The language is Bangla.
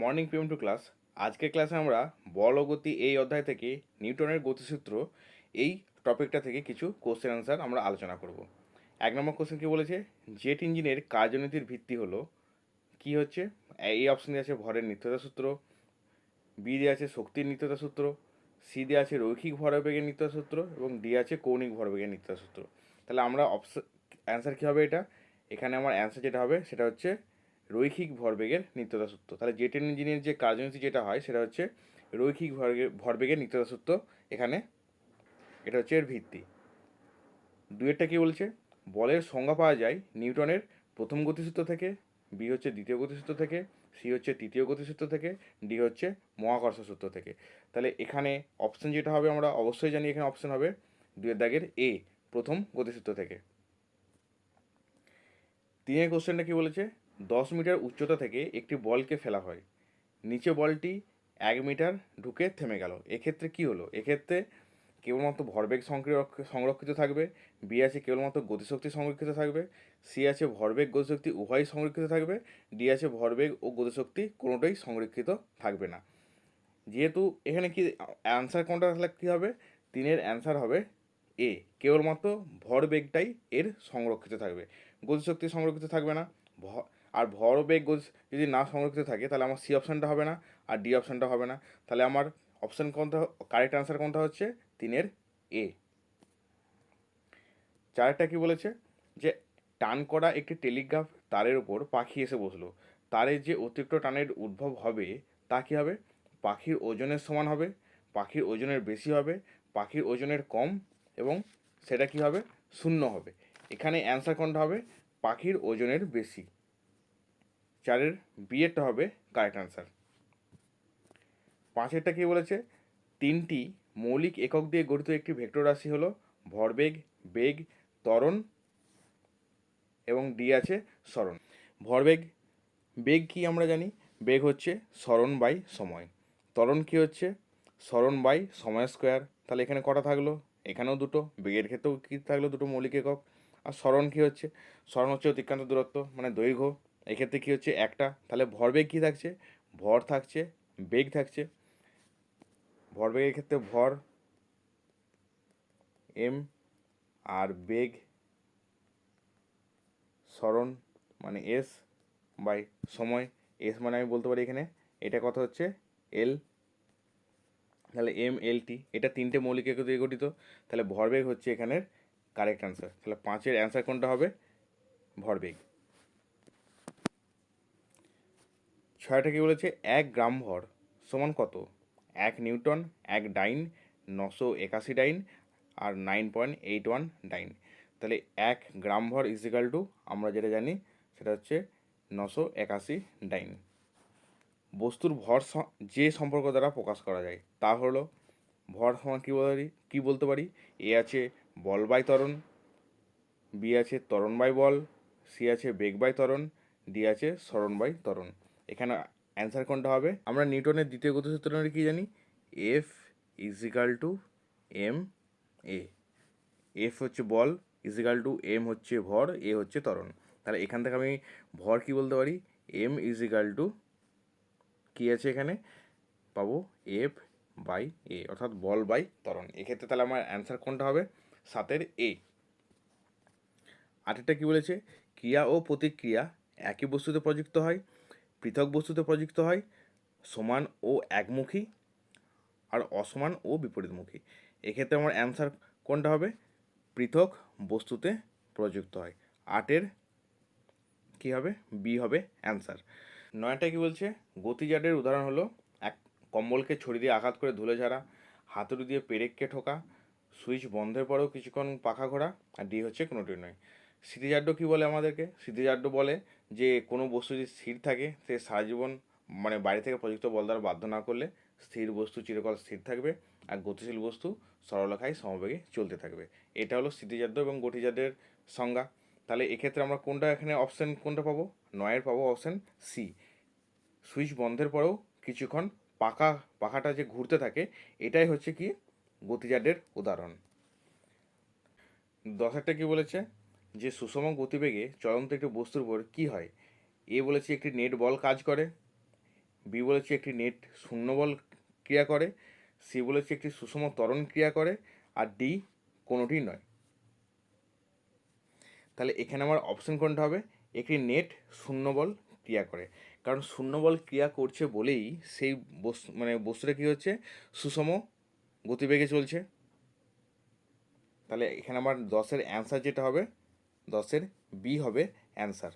মর্নিং পিএম টু ক্লাস আজকের ক্লাসে আমরা বল গতি এই অধ্যায় থেকে নিউটনের গতিসূত্র এই টপিকটা থেকে কিছু কোশ্চেন আনসার আমরা আলোচনা করব। এক নম্বর কোশ্চেন কী বলেছে? জেট ইঞ্জিনের কার্যনীতির ভিত্তি হলো কি হচ্ছে? এই অপশন দিয়ে আছে ভরের নিত্যতা সূত্র বি দিয়ে আছে শক্তির নিত্যতা সূত্র সি দিয়ে আছে রৈখিক ভরবেগের নিত্যতা সূত্র এবং ডি আছে কৌণিক ভরবেগের নিত্যতা সূত্র। তাহলে আমরা অপশন অ্যান্সার কী হবে এটা? এখানে আমার অ্যান্সার যেটা হবে সেটা হচ্ছে রৈখিক ভরবেগের নিত্যতা সূত্র তাহলে জেট ইঞ্জিনের যে কার্যনীতি যেটা হয়, সেটা হচ্ছে রৈখিক ভরবেগের নিত্যতা সূত্র এখানে। এটা হচ্ছে এর ভিত্তি। দুয়েরটা কী বলছে? বলের সংজ্ঞা পাওয়া যায় নিউটনের প্রথম গতিসূত্র থেকে, বি হচ্ছে দ্বিতীয় গতিসূত্র থেকে, সি হচ্ছে তৃতীয় গতিসূত্র থেকে, ডি হচ্ছে মহাকর্ষ সূত্র থেকে। তাহলে এখানে অপশন যেটা হবে আমরা অবশ্যই জানি এখানে অপশন হবে দুয়ের দাগের এ, প্রথম গতিসূত্র থেকে। তিনের কোশ্চেনটা কী বলেছে? দশ মিটার উচ্চতা থেকে একটি বলকে ফেলা হয়। নিচে বলটি এক মিটার ঢুকে থেমে গেল। এক্ষেত্রে কি হলো? এক্ষেত্রে কেবলমাত্র ভরবেগ সংরক্ষ- সংরক্ষিত থাকবে, বি আছে কেবলমাত্র গতিশক্তি সংরক্ষিত থাকবে, সি আছে ভরবেগ গতিশক্তি উভয়ই সংরক্ষিত থাকবে, ডি আছে ভরবেগ ও গতিশক্তি কোনোটাই সংরক্ষিত থাকবে না। যেহেতু এখানে কি, অ্যান্সার কোনটা তাহলে কী হবে? তিনের অ্যান্সার হবে এ। কেবলমাত্র ভরবেগটাই এর সংরক্ষিত থাকবে। গতিশক্তি সংরক্ষিত থাকবে না ভ- আর ভরবেগ যদি না সংরক্ষিত থাকে, তাহলে আমার সি অপশানটা হবে না, আর ডি অপশানটা হবে না। তাহলে আমার অপশান কোনটা কারেক্ট অ্যান্সার কোনটা হচ্ছে? তিনের এ। চারটা কি বলেছে? যে টান করা একটি টেলিগ্রাফ তারের উপর পাখি এসে বসল। তারের যে অতিরিক্ত টানের উদ্ভব হবে, তা কী হবে? পাখির ওজনের সমান হবে, পাখির ওজনের বেশি হবে, পাখির ওজনের কম, এবং সেটা কি হবে? শূন্য হবে। এখানে অ্যান্সার কোনটা হবে? পাখির ওজনের বেশি। চারের বিয়েরটা হবে কারেক্ট অ্যান্সার পাঁচেরটা কি বলেছে? তিনটি মৌলিক একক দিয়ে গঠিত একটি ভেক্টর রাশি হলো ভরবেগ, বেগ, ত্বরণ এবং ডি আছে স্মরণ ভরবেগ, বেগ কি আমরা জানি? বেগ হচ্ছে স্মরণ বাই সময়। ত্বরণ কি হচ্ছে? স্মরণ বাই সময় স্কোয়ার। তাহলে এখানে কটা থাকল? এখানেও দুটো। বেগের ক্ষেত্রেও কী থাকল? দুটো মৌলিক একক। আর স্মরণ কী হচ্ছে? স্মরণ হচ্ছে অতিক্রান্ত দূরত্ব মানে দৈর্ঘ্য। এক্ষেত্রে কী হচ্ছে? একটা, তাহলে ভরবেগ কী থাকছে? ভর থাকছে, বেগ থাকছে। ভরবেগের ক্ষেত্রে ভর, এম, আর বেগ সরণ মানে এস বাই সময়। এস মানে আমি বলতে পারি এখানে, এটা কথা হচ্ছে? এল। তাহলে এম, এল, টি, এটা তিনটে মৌলিক একক দিয়ে গঠিত। তাহলে ভরবেগ হচ্ছে এখানের কারেক্ট অ্যান্সার। তাহলে পাঁচের অ্যান্সার কোনটা হবে? ভরবেগ ছয়টা কি বলেছে? এক গ্রাম ভর সমান কত? এক নিউটন, এক ডাইন, নশো একাশি ডাইন আর nine point eight one dyne. তাহলে এক গ্রাম ভর ইজিক্যাল টু আমরা যেটা জানি সেটা হচ্ছে নশো একাশি ডাইন। বস্তুর ভর যে সম্পর্ক দ্বারা প্রকাশ করা যায়, তা হলো ভর সমান কী বলতে পারি কী বলতে পারি? এ আছে বল বাই ত্বরণ, বি আছে ত্বরণ বাই বল, সি আছে বেগ বাই ত্বরণ, ডি আছে সরণ বাই ত্বরণ। এখানে অ্যান্সার কোনটা হবে? আমরা নিউটনের দ্বিতীয় গতিসূত্রে কী জানি? F equal to M A F হচ্ছে বল ইজিক্যাল টু এম হচ্ছে ভর এ হচ্ছে ত্বরণ। তাহলে এখান থেকে আমি ভর কি বলতে পারি? এম ইজিক্যাল টু কী আছে এখানে? পাবো এফ বাই এ অর্থাৎ বল বাই ত্বরণ। এক্ষেত্রে তাহলে আমার অ্যান্সার কোনটা হবে? সাতের এ আটেরটা কী বলেছে? ক্রিয়া ও প্রতিক্রিয়া একই বস্তুতে প্রযুক্ত হয়। পৃথক বস্তুতে প্রযুক্ত হয়, সমান ও একমুখী, আর অসমান ও বিপরীতমুখী। এক্ষেত্রে আমার অ্যান্সার কোনটা হবে? পৃথক বস্তুতে প্রযুক্ত হয়। আটের কী হবে? বি হবে অ্যান্সার নয়টা কি বলছে? গতিজাটের উদাহরণ হলো, এক কম্বলকে ছড়ি দিয়ে আঘাত করে ধুলে ঝাড়া হাতুড়ি দিয়ে পেরেককে ঠোকা, সুইচ বন্ধের পরেও কিছুক্ষণ পাখা ঘোরা, আর ডি হচ্ছে কোনোটি নয়। স্মৃতিজাড্য কী বলে আমাদেরকে? স্মৃতিজাড্য বলে যে কোনো বস্তু যদি স্থির থাকে, সে সারা জীবন মানে বাইরে থেকে প্রযুক্ত বল দ্বারা বাধ্য না করলে স্থির বস্তু চিরকাল স্থির থাকবে আর গতিশীল বস্তু সরলরেখায় সমবেগে চলতে থাকবে। এটা হলো স্থিতিজাড্য এবং গতিজাড্যের সংজ্ঞা। তাহলে এক্ষেত্রে আমরা কোনটা এখানে অপশান কোনটা পাবো? নয়ের পাবো অপশান সি সুইচ বন্ধের পরেও কিছুক্ষণ পাখা পাখাটা যে ঘুরতে থাকে, এটাই হচ্ছে কি গতিজাডের উদাহরণ। দশ একটা কি বলেছে? যে সুষম গতিবেগে চলন্ত একটি বস্তুর উপর কি হয়? এ বলেছে একটি নেট বল কাজ করে, বি বলেছে একটি নেট শূন্য বল ক্রিয়া করে, সি বলেছে একটি সুষম ত্বরণ ক্রিয়া করে, আর ডি কোনোটি নয়। তাহলে এখানে আমার অপশন কোনটা হবে? একটি নেট শূন্য বল ক্রিয়া করে। কারণ শূন্য বল ক্রিয়া করছে বলেই সেই বস্তু মানে বস্তুটা কী হচ্ছে? সুষম গতিবেগে চলছে। তাহলে এখানে আমার দশের অ্যান্সার যেটা হবে দশের বি হবে অ্যান্সার।